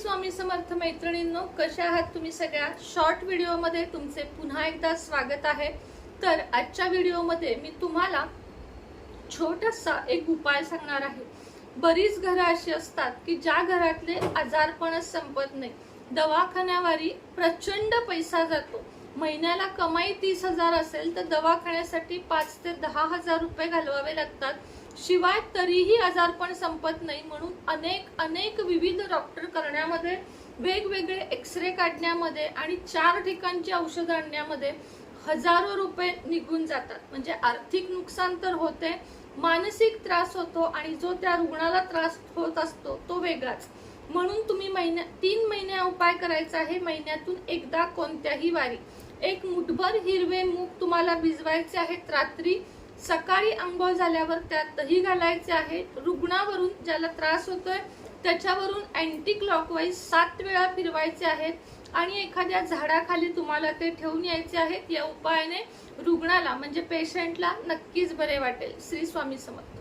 स्वामी समर्थ मैत्रिणींनो कशा आहात तुम्ही सगळ्या? शॉर्ट व्हिडिओमध्ये तुमचे पुन्हा एकदा स्वागत आहे. तर आजच्या व्हिडिओमध्ये मी तुम्हाला छोटासा एक उपाय सांगणार आहे. बरीच घरं अशी असतात की ज्या घरातले आजारपणच संपत नाही. दवाखान्यावारी प्रचंड पैसा जातो. महिन्याला कमाई तीस हजार असेल तर दवाखान्यासाठी पाच ते दहा हजार रुपये घालवावे लागतात. शिवाय तरीही आजारपण संपत नाही म्हणून अनेक अनेक विविध डॉक्टर करण्यामध्ये वेगवेगळे एक्सरे काढण्यामध्ये आणि चार ठिकाणची औषधं आणण्यामध्ये हजारो रुपये निघून जातात. म्हणजे आर्थिक नुकसान तर होते मानसिक त्रास होतो आणि जो त्या रुग्णाला त्रास होत असतो तो वेगळाच. म्हणून तुम्ही महिन्या तीन महिने उपाय करायचा आहे महिन्यातून एकदा कोणत्याही वारी. एक मुठभर हिरवे मूग तुम्हाला भिजवायचे आहेत रात्री सकाळी आंघोळ झाल्यावर त्यात दही घालायचे आहे. रुग्णावरून ज्याला त्रास होतोय त्याच्यावरून अँटी क्लॉकवाईज सात वेळा फिरवायचे आहेत आणि एखाद्या झाडाखाली तुम्हाला ते ठेवून यायचे आहेत. या उपायाने रुग्णाला म्हणजे पेशंटला नक्कीच बरे वाटेल. श्री स्वामी समर्थ.